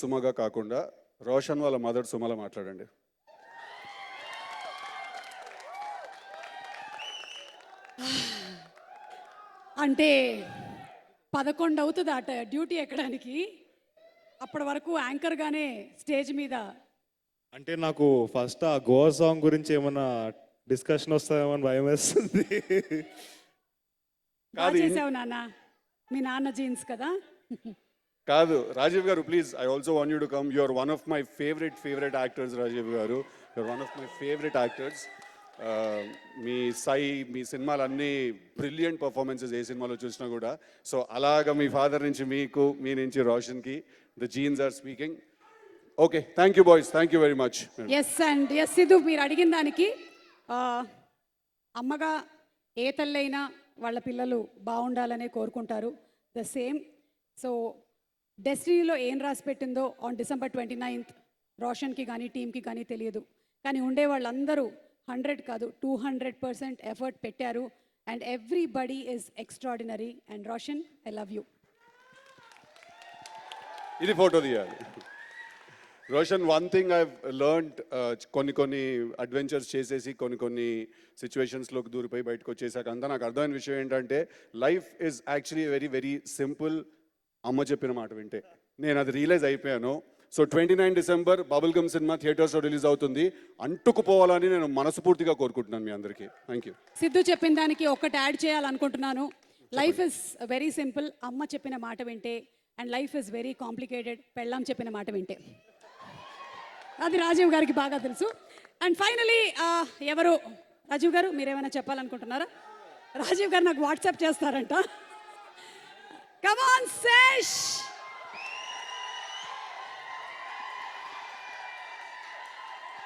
సుమగా కాకుండా రోషన్ వాళ్ళ మదర్ సుమలా మాట్లాడండి. అంటే పదకొండు అవుతుంది అట డ్యూటీ ఎక్కడానికి? అప్పటి వరకు యాంకర్గానే స్టేజ్ మీద. అంటే నాకు ఫస్ట్ ఆ గోవా సాంగ్ గురించి ఏమైనా డిస్కషన్ వస్తాయేమో అని భయం వేస్తుంది. బాగా చేసావు నాన్న. మీ నాన్న జీన్స్ కదా. కాదు Rajiv garu please I also want you to come you are one of my favourite favourite actors Rajiv garu. Your one of my favourite actors మీ సై మీ సినిమాలు అన్నీ బ్రిలియంట్ పర్ఫార్మెన్సెస్ ఏ సినిమాలో చూసినా కూడా. సో అలాగా మీ ఫాదర్ నుంచి మీకు మీ నుంచి రోషన్కి the genes are speaking okay thank you boys thank you very much yes and yes ఇది మీరు అడిగిన దానికి అమ్మగా ఏ తల్లైనా వాళ్ళ పిల్లలు బాగుండాలనే కోరుకుంటారు. ద సేమ్ సో డెస్టినీలో ఏం రాసి పెట్టిందో ఆన్ డిసెంబర్ ట్వంటీ నైన్త్ రోషన్కి కానీ టీంకి కానీ తెలియదు. కానీ ఉండే వాళ్ళందరూ హండ్రెడ్ కాదు టూ హండ్రెడ్ పర్సెంట్ ఎఫర్ట్ పెట్టారు. And everybody is extraordinary and Roshan I love you ఇది ఫోటో తీయాలి. Roshan one thing I learned కొన్ని కొన్ని అడ్వెంచర్స్ చేసేసి కొన్ని కొన్ని సిచ్యువేషన్స్లోకి దూరిపోయి బయటకు వచ్చేసాక అంతా నాకు అర్థమైన విషయం ఏంటంటే life is actually very very simple అమ్మ చెప్పిన మాట వింటే. నేను అది రియలైజ్ అయిపోయాను. So twenty nine December bubble gum cinema థియేటర్స్లో రిలీజ్ అవుతుంది. అంటుకుపోవాలని నేను మనస్ఫూర్తిగా కోరుకుంటున్నాను మీ అందరికీ. థ్యాంక్ యూ సిద్ధు చెప్పిన దానికి ఒక్కటి యాడ్ చేయాలనుకుంటున్నాను. లైఫ్ ఇస్ వెరీ సింపుల్ అమ్మ చెప్పిన మాట వింటే and life is very complicated పెళ్ళాం చెప్పిన మాట వింటే. అది రాజీవ్ గారికి బాగా తెలుసు. అండ్ ఫైనలీ ఎవరు? రాజీవ్ గారు మీరేమైనా చెప్పాలనుకుంటున్నారా? రాజీవ్ గారు నాకు వాట్సాప్ చేస్తారంట. Come on, Sesh!